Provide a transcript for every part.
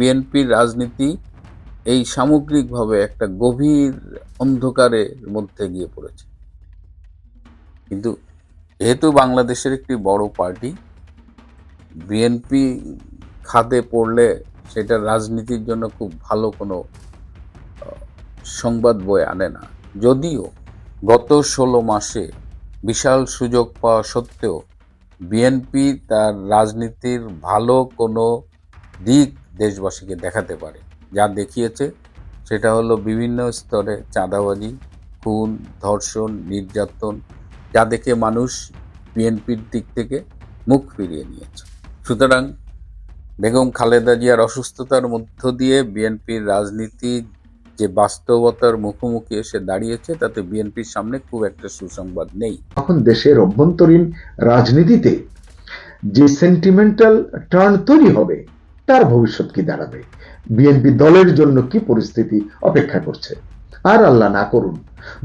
বিএনপির রাজনীতি এই সামগ্রিকভাবে একটা গভীর অন্ধকারের মধ্যে গিয়ে পড়েছে। কিন্তু যেহেতু বাংলাদেশের একটি বড় পার্টি, বিএনপি খাদে পড়লে সেটা রাজনীতির জন্য খুব ভালো কোনো সংবাদ বয়ে আনে না। যদিও গত ষোলো মাসে বিশাল সুযোগ পাওয়া সত্ত্বেও বিএনপি তার রাজনীতির ভালো কোনো দিক দেশবাসীকে দেখাতে পারে। যা দেখিয়েছে সেটা হলো বিভিন্ন স্তরে চাঁদাবাজি, খুন, ধর্ষণ, নির্যাতন, যা দেখে মানুষ বিএনপির দিক থেকে মুখ ফিরিয়ে নিয়েছে। সুতরাং বেগম খালেদা জিয়ার অসুস্থতার মধ্য দিয়ে বিএনপির রাজনীতি যে বাস্তবতার মুখোমুখি এসে দাঁড়িয়েছে, তাতে বিএনপির সামনে খুব একটা সুসংবাদ নেই। তখন দেশের অভ্যন্তরীণ রাজনীতিতে যে সেন্টিমেন্টাল টার্ন তৈরি হবে তার ভবিষ্যৎ কি দাঁড়াবে? বিএনপি দলের জন্য কি পরিস্থিতি অপেক্ষা করছে? আর আল্লাহ না করুন,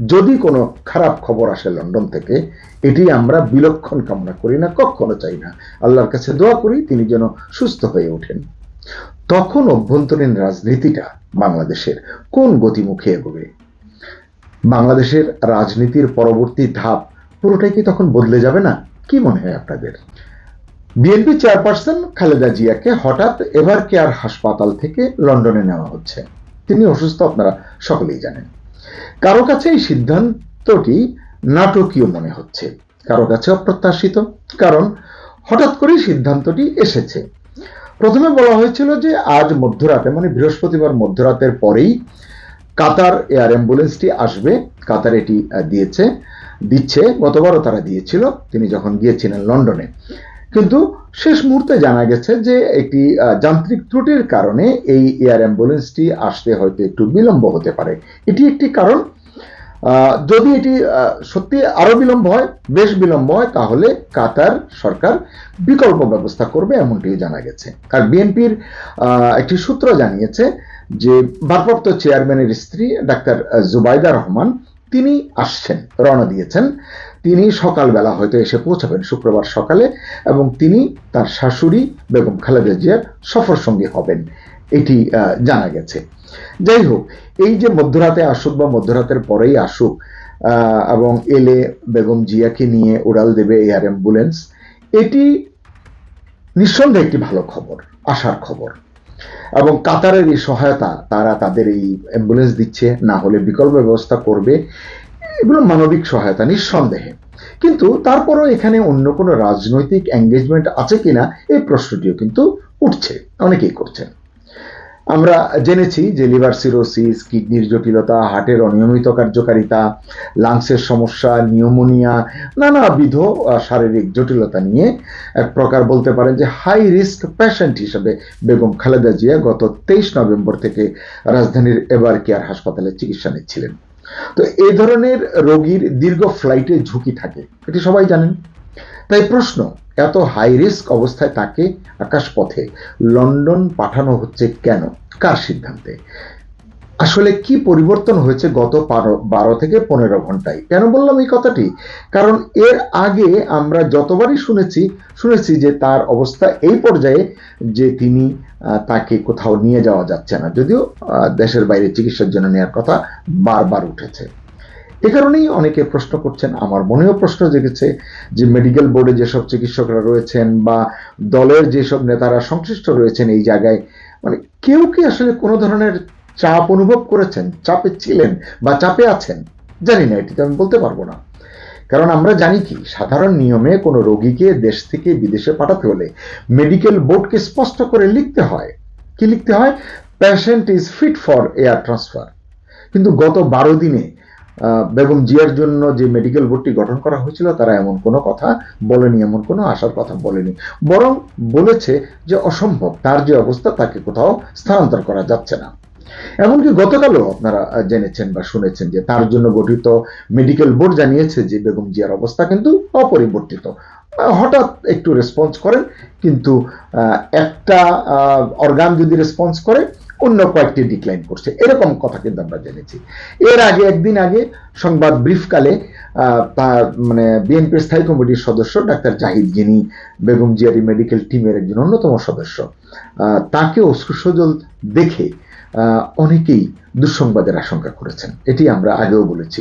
যদি কোনো খারাপ খবর আসে লন্ডন থেকে, এটি আমরা বিলক্ষণ কামনা করি না, কখনো চাই না। আল্লাহর কাছে দোয়া করি তিনি যেন সুস্থ হয়ে ওঠেন। তখন অভ্যন্তরীণ রাজনীতিটা বাংলাদেশের কোন গতিমুখে এগোবে? বাংলাদেশের রাজনীতির পরবর্তী ধাপ পুরোটাই কি তখন বদলে যাবে না? কি মনে হয় আপনাদের? বিএনপি চেয়ারপারসন খালেদা জিয়াকে হঠাৎ এভার কেয়ার হাসপাতাল থেকে লন্ডনে নেওয়া হচ্ছে। তিনি অসুস্থ, আপনারা সকলেই জানেন। কারও কাছে এই সিদ্ধান্তটি নাটকীয় মনে হচ্ছে। কারও কাছে অপ্রত্যাশিত, কারণ হঠাৎ করেই সিদ্ধান্তটি এসেছে। প্রথমে বলা হয়েছিল যে আজ মধ্যরাতে মানে বৃহস্পতিবার মধ্যরাতের পরেই কাতার এয়ার অ্যাম্বুলেন্সটি আসবে। কাতার এটি দিয়েছে, দিচ্ছে, গতবারও তারা দিয়েছিল। তিনি যখন গিয়েছিলেন লন্ডনে কিন্তু শেষ মুহূর্তে জানা গেছে যে একটি যান্ত্রিক ত্রুটির কারণে এই এয়ার অ্যাম্বুলেন্সটি আসতে হয়তো একটু বিলম্ব হতে পারে। এটি একটি কারণ। যদি এটি সত্যি আরও বিলম্ব হয়, বেশ বিলম্ব হয়, তাহলে কাতার সরকার বিকল্প ব্যবস্থা করবে এমনটি জানা গেছে। আর বিএনপির একটি সূত্র জানিয়েছে যে ভারপ্রাপ্ত চেয়ারম্যানের স্ত্রী ডাক্তার জুবাইদা রহমান, তিনি আসছেন, রওনা দিয়েছেন। তিনি সকালবেলা হয়তো এসে পৌঁছাবেন, শুক্রবার সকালে, এবং তিনি তার শাশুড়ি বেগম খালেদা জিয়ার সফর সঙ্গী হবেন। এটি জানা গেছে। যাই হোক, এই যে মধ্যরাতে আসুক বা মধ্যরাতের পরেই আসুক এবং এলে বেগম জিয়াকে নিয়ে উড়াল দেবে এয়ার অ্যাম্বুলেন্স, এটি নিঃসন্দেহে একটি ভালো খবর, আশার খবর। এবং কাতারের এই সহায়তা, তারা তাদের এই অ্যাম্বুলেন্স দিচ্ছে, না হলে বিকল্প ব্যবস্থা করবে। এগুলো মানবিক সহায়তা নিঃসন্দেহে। কিন্তু তারপরও এখানে অন্য কোনো রাজনৈতিক এঙ্গেজমেন্ট আছে কিনা এই প্রশ্নটিও কিন্তু উঠছে, অনেকেই করছেন। আমরা জেনেছি যে লিভার সিরোসিস, কিডনির জটিলতা, হার্টের অনিয়মিত কার্যকারিতা, লাংসের সমস্যা, নিউমোনিয়া, নানাবিধ শারীরিক জটিলতা নিয়ে এক প্রকার বলতে পারেন যে হাই রিস্ক পেশেন্ট হিসেবে বেগম খালেদা জিয়া গত তেইশ নভেম্বর থেকে রাজধানীর এবার কেয়ার হাসপাতালে চিকিৎসা নিচ্ছিলেন। তো এই ধরনের রোগীর দীর্ঘ ফ্লাইটের ঝুঁকি থাকে, এটি সবাই জানেন। তাই প্রশ্ন, এত হাই রিস্ক অবস্থায় তাকে আকাশপথে লন্ডন পাঠানো হচ্ছে কেন? কার সিদ্ধান্তে? আসলে কি পরিবর্তন হয়েছে গত বারো- বারো থেকে পনেরো ঘন্টায়? কেন বললাম এই কথাটি? কারণ এর আগে আমরা যতবারই শুনেছি শুনেছি যে তার অবস্থা এই পর্যায়ে যে তিনি তাকে কোথাও নিয়ে যাওয়া যাচ্ছে না। যদিও দেশের বাইরে চিকিৎসার জন্য নেওয়ার কথা বারবার উঠেছে। এ কারণেই অনেকে প্রশ্ন করছেন, আমার মনেও প্রশ্ন জেগেছে যে মেডিকেল বোর্ডে যেসব চিকিৎসকরা রয়েছেন বা দলের যেসব নেতারা সংশ্লিষ্ট রয়েছেন এই জায়গায় মানে কেউ কি আসলে কোনো ধরনের চাপ অনুভব করেছেন, চাপে ছিলেন বা চাপে আছেন, জানি না এটি তো আমি বলতে পারব না। কারণ আমরা জানি কি, সাধারণ নিয়মে কোনো রোগীকে দেশ থেকে বিদেশে পাঠাতে হলে মেডিকেল বোর্ডকে স্পষ্ট করে লিখতে হয়। কি লিখতে হয়? Patient is fit for air transfer কিন্তু গত বারো দিনে বেগম জিয়ার জন্য যে মেডিকেল বোর্ডটি গঠন করা হয়েছিল, তারা এমন কোনো কথা বলেনি, এমন কোনো আশার কথা বলেনি। বরং বলেছে যে অসম্ভব, তার যে অবস্থা, তাকে কোথাও স্থানান্তর করা যাচ্ছে না। এমনকি গতকালও আপনারা জেনেছেন বা শুনেছেন যে তার জন্য গঠিত মেডিকেল বোর্ড জানিয়েছে যে বেগম জিয়ার অবস্থা কিন্তু অপরিবর্তিত। হঠাৎ একটু রেসপন্স করেন, কিন্তু একটা অর্গান যদি রেসপন্স করে, অন্য কয়েকটি ডিক্লাইন করছে। এরকম কথা কিন্তু আমরা জেনেছি। এর আগে, একদিন আগে সংবাদ ব্রিফকালে তার মানে বিএনপির স্থায়ী কমিটির সদস্য ডাক্তার জাহিদ যিনি বেগম জিয়ারি মেডিকেল টিমের একজন অন্যতম সদস্য তাকে অশ্রুসজল দেখে অনেকেই দুঃসংবাদের আশঙ্কা করেছেন। এটি আমরা আগেও বলেছি।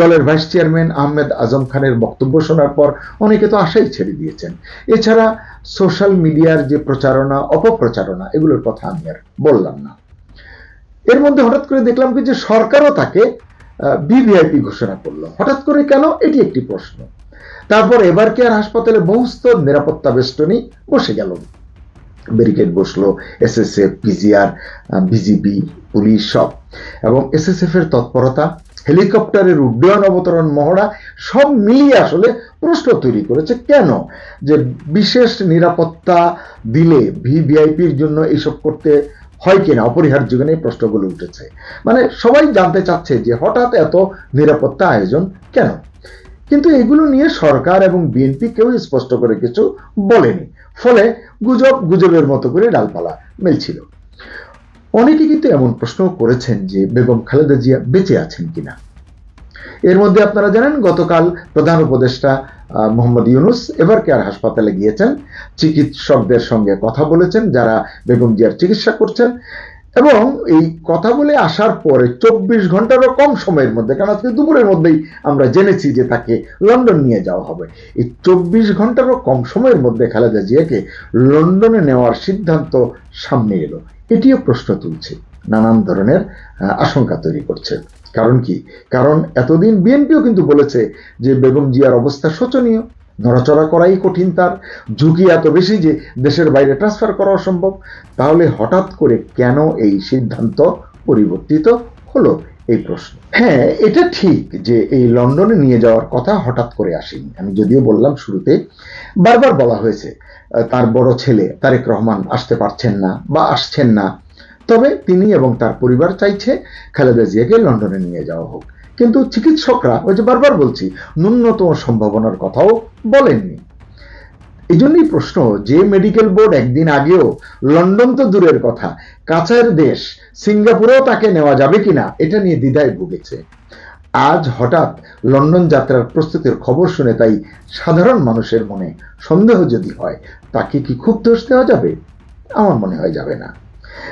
দলের ভাইস চেয়ারম্যান আহমেদ আজম খানের বক্তব্য শোনার পর অনেকে তো আশাই ছেড়ে দিয়েছেন। এছাড়া সোশ্যাল মিডিয়ার যে প্রচারণা, অপপ্রচারণা, এগুলোর কথা আমি আর বললাম না। এর মধ্যে হঠাৎ করে দেখলাম কি যে সরকারও তাকে ভিভিআইপি ঘোষণা করল। হঠাৎ করে কেন? এটি একটি প্রশ্ন। তারপর এবার কেয়ার হাসপাতালে বহুস্তর নিরাপত্তা বেষ্টনী বসে গেল? ব্যারিকেড বসল এসএসএফ পিজিআর বিজিবি পুলিশ সব। এবং এসএসএফ এর তৎপরতা, হেলিকপ্টারের উড্ডয়ন অবতরণ মহড়া, সব মিলিয়ে আসলে প্রশ্ন তৈরি করেছে, কেন? যে বিশেষ নিরাপত্তা দিলে ভিভিআইপির জন্য এইসব করতে হয় কিনা? অপরিহার্য এই প্রশ্নগুলো উঠেছে? মানে সবাই জানতে চাচ্ছে যে হঠাৎ এত নিরাপত্তা আয়োজন কেন? কিন্তু এগুলো নিয়ে সরকার এবং বিএনপি কেউ স্পষ্ট করে কিছু বলেনি। ফলে গুজব গুজবের মতো করে ডালপালা মেলছিল। অনেকে কিন্তু এমন প্রশ্ন করেছেন যে বেগম খালেদা জিয়া বেঁচে আছেন কিনা। এর মধ্যে আপনারা জানেন, গতকাল প্রধান উপদেষ্টা মোহাম্মদ ইউনুস এবার কেয়ার হাসপাতালে গিয়েছেন। চিকিৎসকদের সঙ্গে কথা বলেছেন, যারা বেগম জিয়ার চিকিৎসা করছেন। এবং এই কথা বলে আসার পরে চব্বিশ ঘন্টারও কম সময়ের মধ্যে, কারণ আজকে দুপুরের মধ্যেই আমরা জেনেছি যে তাকে লন্ডন নিয়ে যাওয়া হবে। এই চব্বিশ ঘন্টারও কম সময়ের মধ্যে খালেদা জিয়াকে লন্ডনে নেওয়ার সিদ্ধান্ত সামনে এলো। এটিও প্রশ্ন তুলছে। নানান ধরনের আশঙ্কা তৈরি করছে। কারণ কি? কারণ এতদিন বিএনপিও কিন্তু বলেছে যে বেগম জিয়ার অবস্থা শোচনীয়। নড়াচড়া করাই কঠিন, তার ঝুঁকি এত বেশি যে দেশের বাইরে ট্রান্সফার করা অসম্ভব। তাহলে হঠাৎ করে কেন এই সিদ্ধান্ত পরিবর্তিত হলো, এই প্রশ্ন। হ্যাঁ এটা ঠিক যে এই লন্ডনে নিয়ে যাওয়ার কথা হঠাৎ করে আসেনি। আমি যদিও বললাম শুরুতে, বারবার বলা হয়েছে, তার বড় ছেলে তারেক রহমান আসতে পারছেন না বা আসছেন না। তবে তিনি এবং তার পরিবার চাইছে খালেদা জিয়াকে লন্ডনে নিয়ে যাওয়া হোক। কিন্তু চিকিৎসকরা, ওই যে বারবার বলছি, ন্যূনতম সম্ভাবনার কথাও বলেননি। এই জন্যই প্রশ্ন, যে মেডিকেল বোর্ড একদিন আগেও লন্ডন তো দূরের কথা, কাছের দেশ, সিঙ্গাপুরেও তাকে নেওয়া যাবে কিনা, এটা নিয়ে দ্বিধায় ভুগেছে। আজ হঠাৎ লন্ডন যাত্রার প্রস্তুতির খবর শুনে তাই সাধারণ মানুষের মনে সন্দেহ যদি হয়, তাকে কি খুব দোষ দেওয়া যাবে? আমার মনে হয় যাবে না।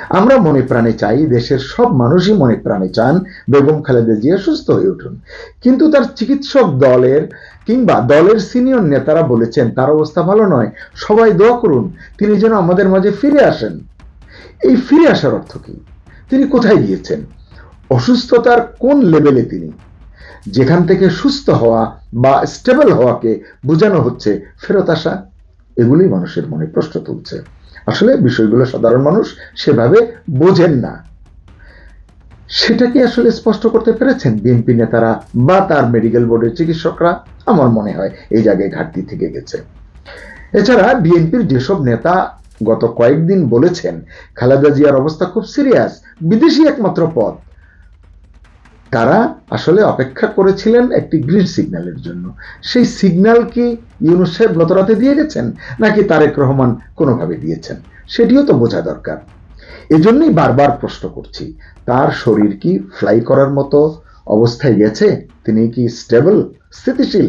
আমরা মনে প্রাণে চাই, দেশের সব মানুষই মনে প্রাণে চান, বেগম খালেদা জিয়া সুস্থ হয়ে উঠুন। কিন্তু তার চিকিৎসক দলের কিংবা দলের সিনিয়র নেতারা বলেছেন, তার অবস্থা ভালো নয়। সবাই দোয়া করুন, তিনি যেন আমাদের মাঝে ফিরে আসেন। এই ফিরে আসার অর্থ কি? তিনি কোথায় গিয়েছেন? অসুস্থতার কোন লেভেলে তিনি? যেখান থেকে সুস্থ হওয়া বা স্টেবল হওয়াকে বোঝানো হচ্ছে ফেরত আসা এগুলি মানুষের মনে প্রশ্ন তুলছে। আসলে বিষয়গুলো সাধারণ মানুষ সেভাবে বোঝেন না। সেটা কি আসলে স্পষ্ট করতে পেরেছেন বিএনপি নেতারা বা তার মেডিকেল বোর্ডের চিকিৎসকরা, আমার মনে হয় এই জায়গায় ঘাটতি থেকে গেছে। এছাড়া বিএনপির যেসব নেতা গত কয়েকদিন বলেছেন, খালেদা জিয়ার অবস্থা খুব সিরিয়াস বিদেশি একমাত্র পথ। তারা আসলে অপেক্ষা করেছিলেন একটি গ্রিন সিগন্যালের জন্য। সেই সিগন্যাল কি ইউনুস সাহেব দিয়ে গেছেন, নাকি তারেক রহমান কোনোভাবে দিয়েছেন? সেটিও তো বোঝা দরকার। এজন্যই বারবার প্রশ্ন করছি, তার শরীর কি ফ্লাই করার মতো অবস্থায় গেছে? তিনি কি স্টেবল, স্থিতিশীল?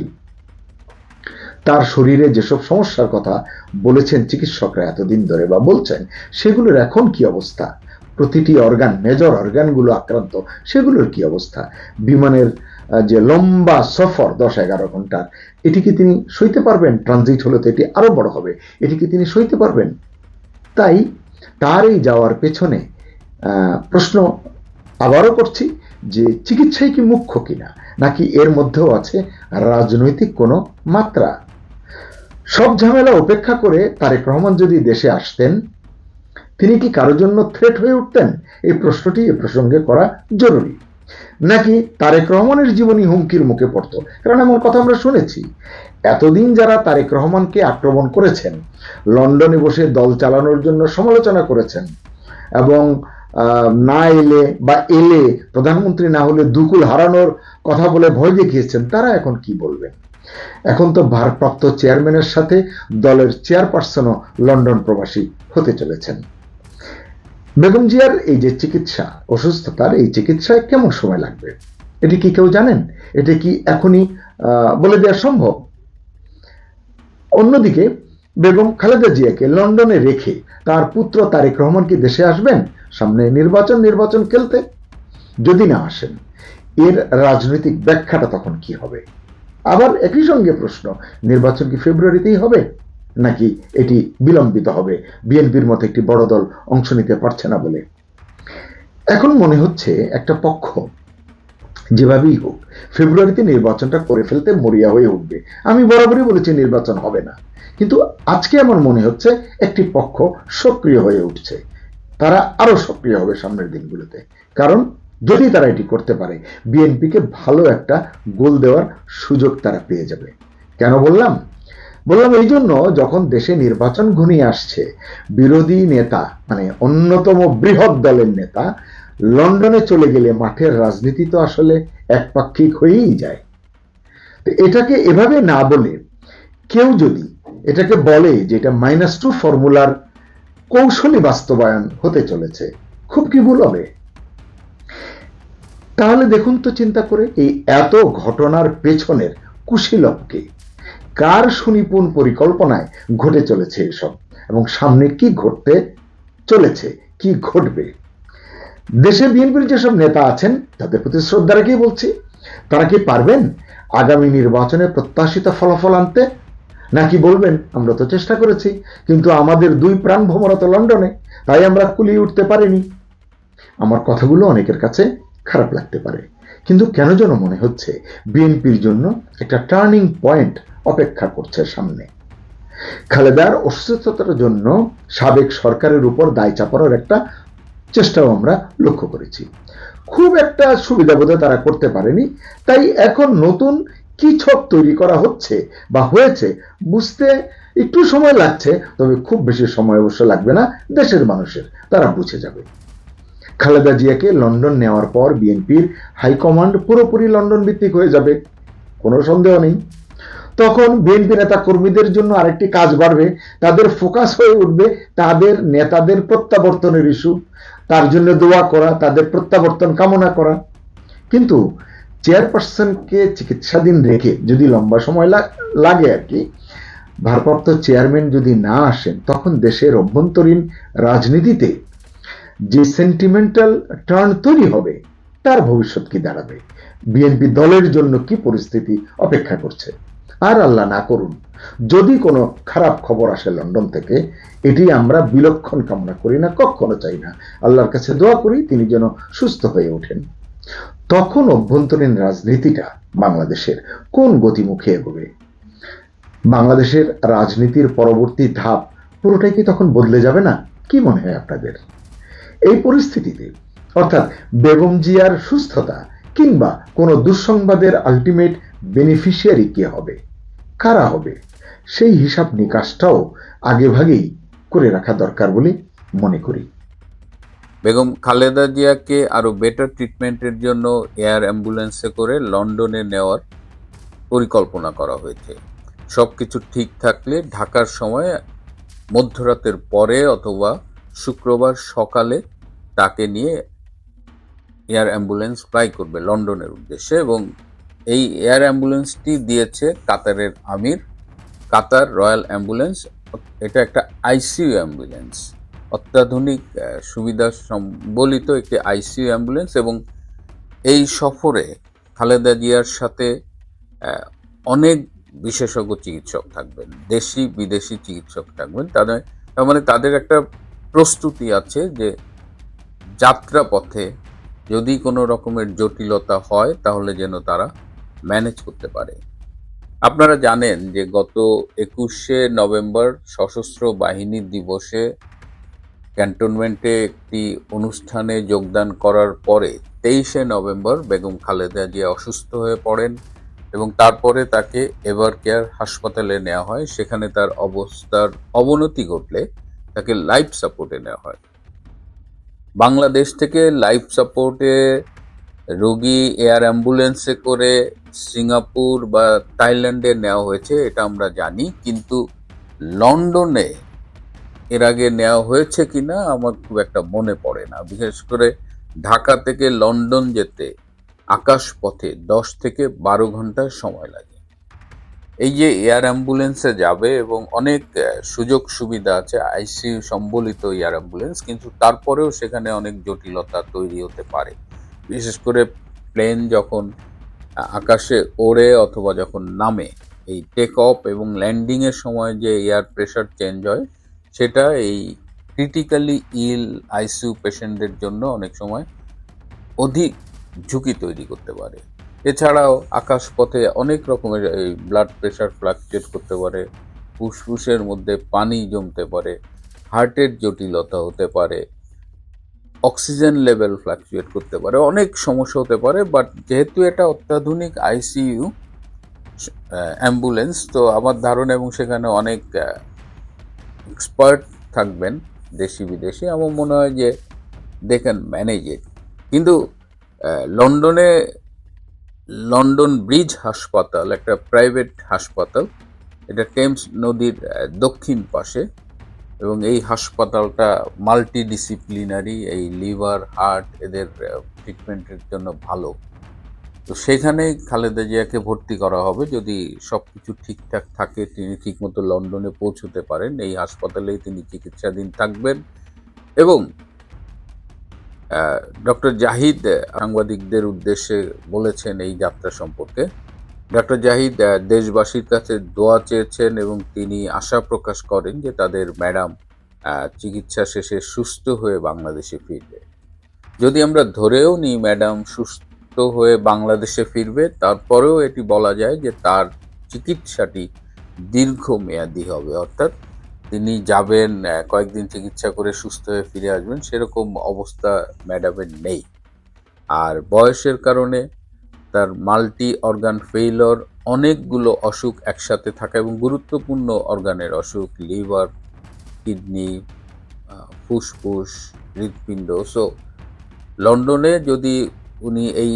তার শরীরে যেসব সমস্যার কথা বলেছেন চিকিৎসকরা এতদিন ধরে বা বলছেন, সেগুলোর এখন কি অবস্থা? প্রতিটি অর্গান মেজর অর্গানগুলো আক্রান্ত, সেগুলোর কি অবস্থা? বিমানের যে লম্বা সফর, দশ এগারো ঘণ্টার এটি কি তিনি সইতে পারবেন? ট্রানজিট হলে তো এটি আরও বড় হবে। এটি কি তিনি সইতে পারবেন? তাই তার এই যাওয়ার পেছনে প্রশ্ন আবারও করছি যে চিকিৎসাই কি মুখ্য কিনা? নাকি এর মধ্যেও আছে রাজনৈতিক কোনো মাত্রা? সব ঝামেলা উপেক্ষা করে তারেক রহমান যদি দেশে আসতেন তিনি কি কারোর জন্য থ্রেট হয়ে উঠতেন? এই প্রশ্নটি এ প্রসঙ্গে করা জরুরি। নাকি তারেক রহমানের জীবনী হুমকির মুখে পড়তো? কারণ এমন কথা আমরা শুনেছি। এতদিন যারা তারেক রহমানকে আক্রমণ করেছেন, লন্ডনে বসে দল চালানোর জন্য সমালোচনা করেছেন, এবং না এলে বা এলে প্রধানমন্ত্রী না হলে দুকুল হারানোর কথা বলে ভয় দেখিয়েছেন, তারা এখন কি বলবেন? এখন তো ভারপ্রাপ্ত চেয়ারম্যানের সাথে দলের চেয়ারপারসনও লন্ডন প্রবাসী হতে চলেছেন। বেগম জিয়ার এই যে চিকিৎসা, অসুস্থতার এই চিকিৎসায় কেমন সময় লাগবে? এটি কি কেউ জানেন? এটা কি এখনই বলে দেওয়া সম্ভব? অন্যদিকে, বেগম খালেদা জিয়াকে লন্ডনে রেখে তার পুত্র তারেক রহমান কি দেশে আসবেন? সামনে নির্বাচন নির্বাচন খেলতে? যদি না আসেন, এর রাজনৈতিক ব্যাখ্যাটা তখন কি হবে? আবার একই সঙ্গে প্রশ্ন, নির্বাচন কি ফেব্রুয়ারিতেই হবে? নাকি এটি বিলম্বিত হবে? বিএনপির মতো একটি বড় দল অংশ নিতে পারছে না বলে। এখন মনে হচ্ছে একটা পক্ষ যেভাবেই হোক, ফেব্রুয়ারিতে নির্বাচনটা করে ফেলতে মরিয়া হয়ে উঠবে। আমি বরাবরই বলেছি নির্বাচন হবে না। কিন্তু আজকে আমার মনে হচ্ছে একটি পক্ষ সক্রিয় হয়ে উঠছে। তারা আরও সক্রিয় হবে সামনের দিনগুলোতে। কারণ যদি তারা এটি করতে পারে, বিএনপিকে ভালো একটা গোল দেওয়ার সুযোগ তারা পেয়ে যাবে। কেন বললাম? বললাম এই জন্য যখন দেশে নির্বাচন ঘনিয়ে আসছে, বিরোধী নেতা মানে অন্যতম বৃহৎ দলের নেতা, লন্ডনে চলে গেলে মাঠের রাজনীতি তো আসলে একপাক্ষিক হয়েই যায়। তো এটাকে এভাবে না বলে কেউ যদি এটাকে বলে যে এটা মাইনাস টু ফর্মুলার কৌশলী বাস্তবায়ন হতে চলেছে, খুব কি ভুল হবে? তাহলে দেখুন তো চিন্তা করে, এই এত ঘটনার পেছনের কুশীলবকে কার সুনিপুণ পরিকল্পনায় ঘটে চলেছে এসব? এবং সামনে কি ঘটতে চলেছে? কি ঘটবে? দেশে বিএনপির যেসব নেতা আছেন, তাদের প্রতি শ্রদ্ধা রেখেই বলছি, তারা কি পারবেন আগামী নির্বাচনে প্রত্যাশিত ফলাফল আনতে? নাকি বলবেন, আমরা তো চেষ্টা করেছি, কিন্তু আমাদের দুই প্রাণ ভ্রমরত লন্ডনে, তাই আমরা কুলিয়ে উঠতে পারিনি। আমার কথাগুলো অনেকের কাছে খারাপ লাগতে পারে। কিন্তু কেন যেন মনে হচ্ছে, বিএনপির জন্য একটা টার্নিং পয়েন্ট অপেক্ষা করছে সামনে। খালেদার অসুস্থতার জন্য সাবেক সরকারের উপর দায় চাপানোর একটা চেষ্টাও আমরা লক্ষ্য করেছি। খুব একটা সুবিধা বোধহয় তারা করতে পারেনি, তাই এখন নতুন কি ছক তৈরি করা হচ্ছে বা হয়েছে বুঝতে একটু সময় লাগছে, তবে খুব বেশি সময় অবশ্য লাগবে না, দেশের মানুষের, তারা বুঝে যাবে। খালেদা জিয়াকে লন্ডন নেওয়ার পর বিএনপির হাইকমান্ড পুরোপুরি লন্ডন ভিত্তিক হয়ে যাবে, কোনো সন্দেহ নেই। তখন বিএনপি নেতা কর্মীদের জন্য আরেকটি কাজ বাড়বে, তাদের ফোকাস হয়ে উঠবে তাদের নেতাদের প্রত্যাবর্তনের ইস্যু তার জন্য দোয়া করা, তাদের প্রত্যাবর্তন কামনা করা। কিন্তু চেয়ারপারসনকে চিকিৎসাধীন রেখে যদি লম্বা সময় লাগে আর কি, ভারপ্রাপ্ত চেয়ারম্যান যদি না আসেন, তখন দেশের অভ্যন্তরীণ রাজনীতিতে যে সেন্টিমেন্টাল টার্ন তৈরি হবে, তার ভবিষ্যৎ কি দাঁড়াবে? বিএনপি দলের জন্য কি পরিস্থিতি অপেক্ষা করছে? আর আল্লাহ না করুন। যদি কোনো খারাপ খবর আসে লন্ডন থেকে, এটি আমরা বিলক্ষণ কামনা করি না, কখনো চাই না। আল্লাহর কাছে দোয়া করি, তিনি যেন সুস্থ হয়ে ওঠেন। তখন অভ্যন্তরীণ রাজনীতিটা বাংলাদেশের কোন গতিমুখে এগোবে? বাংলাদেশের রাজনীতির পরবর্তী ধাপ পুরোটাই কি তখন বদলে যাবে না? কি মনে হয় আপনাদের? এই পরিস্থিতিতে, অর্থাৎ বেগম জিয়ার সুস্থতা কিংবা কোনো দুঃসংবাদের আলটিমেট বেনিফিশিয়ারি কে হবে? কারা হবে? সেই হিসাব নিকাশটাও আগেভাগেই করে রাখা দরকার বলে মনে করি। বেগম খালেদা জিয়াকে আরও বেটার ট্রিটমেন্টের জন্য এয়ার অ্যাম্বুলেন্সে করে লন্ডনে নেওয়ার পরিকল্পনা করা হয়েছে। সবকিছু ঠিক থাকলে ঢাকার সময় মধ্যরাতের পরে অথবা শুক্রবার সকালে তাকে নিয়ে এয়ার অ্যাম্বুলেন্স ফ্লাই করবে লন্ডনের উদ্দেশ্যে এবং এই এয়ার অ্যাম্বুলেন্সটি দিয়েছে কাতারের আমির, কাতার রয়্যাল অ্যাম্বুলেন্স। এটা একটা আইসিইউ অ্যাম্বুলেন্স, অত্যাধুনিক সুবিধা সম্বলিত একটি আইসিইউ অ্যাম্বুলেন্স এবং এই সফরে খালেদা জিয়ার সাথে অনেক বিশেষজ্ঞ চিকিৎসক থাকবেন, দেশি, বিদেশি চিকিৎসক থাকবেন। তাদের, তার মানে তাদের একটা প্রস্তুতি আছে যে যাত্রা পথে যদি কোনো রকমের জটিলতা হয়, তাহলে যেন তারা ম্যানেজ করতে পারে। আপনারা জানেন যে গত একুশে নভেম্বর সশস্ত্র বাহিনী দিবসে ক্যান্টনমেন্টে একটি অনুষ্ঠানে যোগদান করার পরে তেইশে নভেম্বর বেগম খালেদা জিয়া অসুস্থ হয়ে পড়েন এবং তারপরে তাকে এভার কেয়ার হাসপাতালে নেওয়া হয়। সেখানে তার অবস্থার অবনতি ঘটলে তাকে লাইফ সাপোর্টে নেওয়া হয়। বাংলাদেশ থেকে লাইফ সাপোর্টে রোগী, এয়ার অ্যাম্বুলেন্সে করে সিঙ্গাপুর বা থাইল্যান্ডে নেওয়া হয়েছে, এটা আমরা জানি। কিন্তু লন্ডনে এর আগে নেওয়া হয়েছে কিনা আমার খুব একটা মনে পড়ে না। বিশেষ করে ঢাকা থেকে লন্ডন যেতে আকাশ পথে দশ থেকে বারো ঘণ্টার সময় লাগে। এই যে এয়ার অ্যাম্বুলেন্সে যাবে এবং অনেক সুযোগ সুবিধা আছে আইসিইউ সম্বলিত এয়ার অ্যাম্বুলেন্স, কিন্তু তারপরেও সেখানে অনেক জটিলতা তৈরি হতে পারে। বিশেষ করে প্লেন যখন আকাশে ওড়ে অথবা যখন নামে, এই টেক অফ এবং ল্যান্ডিংয়ের সময় যে এয়ার প্রেশার চেঞ্জ হয়, সেটা এই ক্রিটিক্যালি ইল আইসিইউ পেশেন্টদের জন্য অনেক সময় অধিক ঝুঁকি তৈরি করতে পারে। এছাড়াও আকাশপথে অনেক রকমের এই ব্লাড প্রেশার ফ্লাকচুয়েট করতে পারে, ফুসফুসের মধ্যে পানি জমতে পারে হার্টের জটিলতা হতে পারে অক্সিজেন লেভেল ফ্লাকচুয়েট করতে পারে, অনেক সমস্যা হতে পারে বাট যেহেতু এটা অত্যাধুনিক আইসিইউ অ্যাম্বুলেন্স তো আমার ধারণা এবং সেখানে অনেক এক্সপার্ট থাকবেন দেশি বিদেশি, আমার মনে হয় যে দে ক্যান ম্যানেজ ইট কিন্তু লন্ডনে লন্ডন ব্রিজ হাসপাতাল, একটা প্রাইভেট হাসপাতাল। এটা টেমস নদীর দক্ষিণ পাশে এবং এই হাসপাতালটা মাল্টি ডিসিপ্লিনারি এই লিভার, হার্ট এদের ট্রিটমেন্টের জন্য ভালো। তো সেখানেই খালেদা জিয়াকে ভর্তি করা হবে। যদি সব কিছু ঠিকঠাক থাকে, তিনি ঠিকমতো লন্ডনে পৌঁছতে পারেন। এই হাসপাতালেই তিনি চিকিৎসাধীন থাকবেন এবং ডক্টর জাহিদ সাংবাদিকদের উদ্দেশ্যে বলেছেন এই যাত্রা সম্পর্কে। ডক্টর জাহিদ দেশবাসীর কাছে দোয়া চেয়েছেন এবং তিনি আশা প্রকাশ করেন যে তাদের ম্যাডাম চিকিৎসা শেষে সুস্থ হয়ে বাংলাদেশে ফিরবে। যদি আমরা ধরেও নিই ম্যাডাম সুস্থ হয়ে বাংলাদেশে ফিরবে, তারপরেও এটি বলা যায় যে তার চিকিৎসাটি দীর্ঘমেয়াদী হবে, অর্থাৎ তিনি যাবেন কয়েকদিন চিকিৎসা করে সুস্থ হয়ে ফিরে আসবেন, সেরকম অবস্থা ম্যাডামের নেই। আর বয়সের কারণে তার মাল্টি অর্গান ফেইলর অনেকগুলো অসুখ একসাথে থাকা এবং গুরুত্বপূর্ণ অর্গানের অসুখ, লিভার, কিডনি ফুসফুস, হৃৎপিণ্ড। সো লন্ডনে যদি উনি এই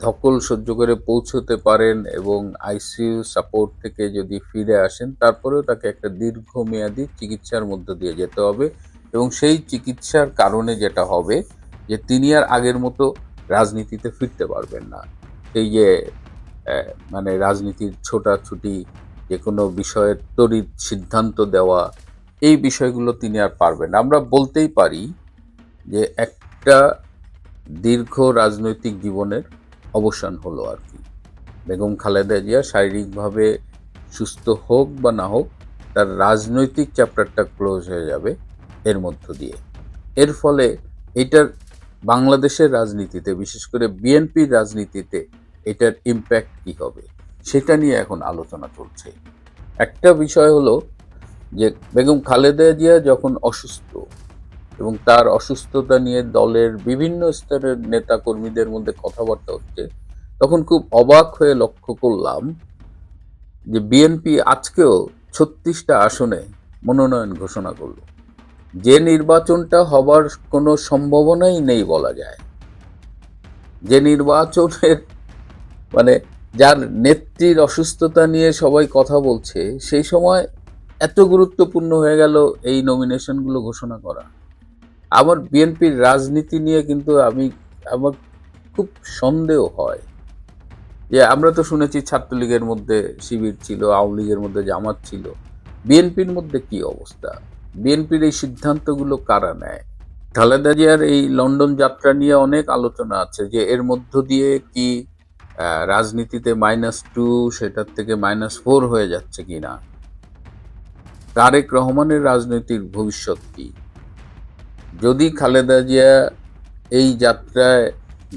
ধকল সহ্য করে পৌঁছতে পারেন এবং আইসিইউ সাপোর্ট থেকে যদি ফিরে আসেন, তারপরেও তাকে একটা দীর্ঘমেয়াদী চিকিৎসার মধ্য দিয়ে যেতে হবে এবং সেই চিকিৎসার কারণে যেটা হবে যে তিনি আর আগের মতো রাজনীতিতে ফিরতে পারবেন না। সেই যে মানে রাজনীতির ছোটাছুটি, যে কোনো বিষয়ে তড়িৎ সিদ্ধান্ত দেওয়া, এই বিষয়গুলো তিনি আর পারবেন আমরা বলতেই পারি যে একটা দীর্ঘ রাজনৈতিক জীবনের অবসান হলো আর কি। বেগম খালেদা জিয়া শারীরিকভাবে সুস্থ হোক বা না হোক, তার রাজনৈতিক চ্যাপ্টারটা ক্লোজ হয়ে যাবে এর মধ্য দিয়ে। এর ফলে এটার বাংলাদেশের রাজনীতিতে, বিশেষ করে বিএনপির রাজনীতিতে এটার ইম্প্যাক্ট কি হবে, সেটা নিয়ে এখন আলোচনা চলছে। একটা বিষয় হলো যে, বেগম খালেদা জিয়া যখন অসুস্থ এবং তার অসুস্থতা নিয়ে দলের বিভিন্ন স্তরের নেতা কর্মীদের মধ্যে কথাবার্তা হচ্ছে, তখন খুব অবাক হয়ে লক্ষ্য করলাম যে বিএনপি আজকেও ছত্রিশটা আসনে মনোনয়ন ঘোষণা করল। যে নির্বাচনটা হবার কোনো সম্ভাবনাই নেই বলা যায়। যে নির্বাচনের মানে যার নেত্রীর অসুস্থতা নিয়ে সবাই কথা বলছে, সেই সময় এত গুরুত্বপূর্ণ হয়ে গেল এই নমিনেশনগুলো ঘোষণা করা। আমার বিএনপির রাজনীতি নিয়ে কিন্তু আমি, আমার খুব সন্দেহ হয়। যে আমরা তো শুনেছি ছাত্রলীগের মধ্যে শিবির ছিল, আওয়ামী লীগের মধ্যে জামাত ছিল। বিএনপির মধ্যে কি অবস্থা? বিএনপির এই সিদ্ধান্তগুলো কারা নেয়? খালেদা জিয়ার এই লন্ডন যাত্রা নিয়ে অনেক আলোচনা আছে যে এর মধ্য দিয়ে কি রাজনীতিতে মাইনাস টু সেটার থেকে মাইনাস ফোর হয়ে যাচ্ছে কিনা? তারেক রহমানের রাজনৈতিক ভবিষ্যৎ কি? যদি খালেদা জিয়া এই যাত্রায়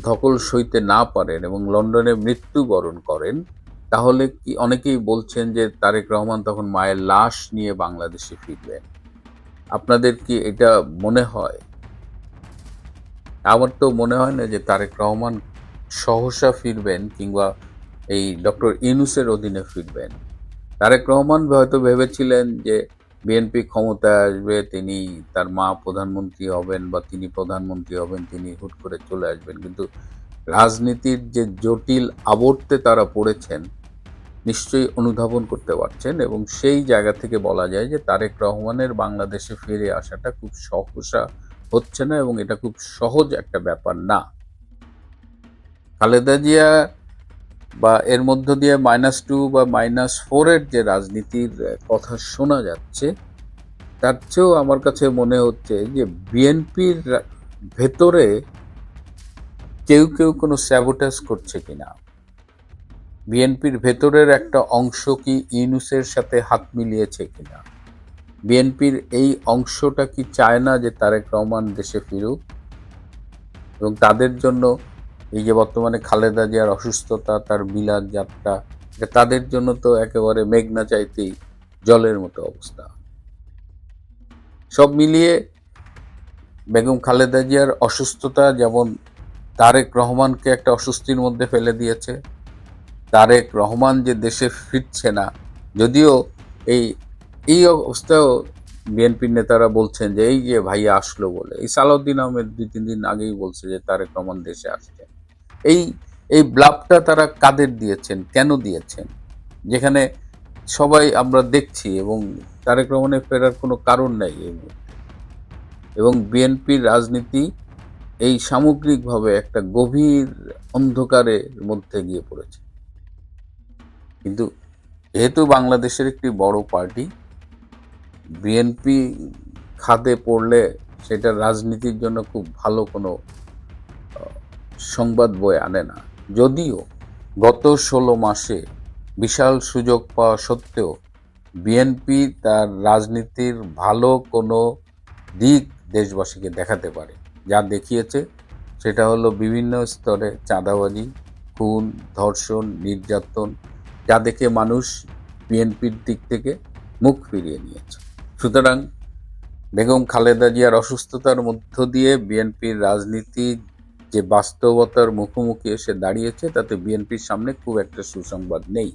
ধকল সইতে না পারেন এবং লন্ডনে মৃত্যুবরণ করেন, তাহলে কি অনেকেই বলছেন যে তারেক রহমান তখন মায়ের লাশ নিয়ে বাংলাদেশে ফিরবেন। আপনাদের কি এটা মনে হয়? আমার তো মনে হয় না যে তারেক রহমান সহসা ফিরবেন কিংবা এই ডক্টর ইউনুসের অধীনে ফিরবেন। তারেক রহমান হয়তো ভেবেছিলেন যে বিএনপি ক্ষমতায় আসবে, তিনি তার মা প্রধানমন্ত্রী হবেন বা তিনি প্রধানমন্ত্রী হবেন, তিনি হুট করে চলে আসবেন। কিন্তু রাজনীতির যে জটিল আবর্তে তারা পড়েছেন, নিশ্চয়ই অনুধাবন করতে পারছেন এবং সেই জায়গা থেকে বলা যায় যে তারেক রহমানের বাংলাদেশে ফিরে আসাটা খুব সহসা হচ্ছে না এবং এটা খুব সহজ একটা ব্যাপার না। খালেদা জিয়া বা এর মধ্য দিয়ে মাইনাস টু বা মাইনাস ফোরের যে রাজনীতির কথা শোনা যাচ্ছে, তার চেয়েও আমার কাছে মনে হচ্ছে যে বিএনপির ভেতরে কেউ কেউ কোনো স্যাবোটাস করছে কিনা। বিএনপির ভেতরের একটা অংশ কি ইউনুসের সাথে হাত মিলিয়েছে কিনা? বিএনপির এই অংশটা কি চায় না যে তারেক রহমান দেশে ফিরুক? এবং তাদের জন্য এই যে বর্তমানে খালেদা জিয়ার অসুস্থতা, তার বিলাত যাত্রা, তাদের জন্য তো একেবারে মেঘনা চাইতেই জলের মতো অবস্থা। সব মিলিয়ে বেগম খালেদা জিয়ার অসুস্থতা যেমন তারেক রহমানকে একটা অস্বস্তির মধ্যে ফেলে দিয়েছে, তারেক রহমান যে দেশে ফিরছে না, যদিও এই এই অবস্থায়ও বিএনপির নেতারা বলছেন যে, এই যে ভাইয়া আসলো বলে। এই সালাউদ্দিন আহমেদ দুই তিন দিন আগেই বলছে যে, তারেক রহমান দেশে আসছে। এই এই ব্লাফটা তারা কাদের দিয়েছেন? কেন দিয়েছেন? যেখানে সবাই আমরা দেখছি এবং তারেক রহমানের ফেরার কোনো কারণ নাই এই মুহূর্তে। এবং বিএনপির রাজনীতি এই সামগ্রিকভাবে একটা গভীর অন্ধকারের মধ্যে গিয়ে পড়েছে। কিন্তু যেহেতু বাংলাদেশের একটি বড় পার্টি, বিএনপি খাদে পড়লে সেটা রাজনীতির জন্য খুব ভালো কোনো সংবাদ বয়ে আনে না। যদিও গত ষোলো মাসে বিশাল সুযোগ পাওয়া সত্ত্বেও বিএনপি তার রাজনীতির ভালো কোনো দিক দেশবাসীকে দেখাতে পারে। যা দেখিয়েছে সেটা হলো বিভিন্ন স্তরে চাঁদাবাজি, খুন, ধর্ষণ, নির্যাতন, যা দেখে মানুষ বিএনপির দিক থেকে মুখ ফিরিয়ে নিয়েছে। সুতরাং বেগম খালেদা জিয়ার অসুস্থতার মধ্য দিয়ে বিএনপির রাজনীতি যে বাস্তবতার মুখোমুখি এসে দাঁড়িয়েছে তাতে বিএনপির সামনে খুব একটা সুসংবাদ নেই।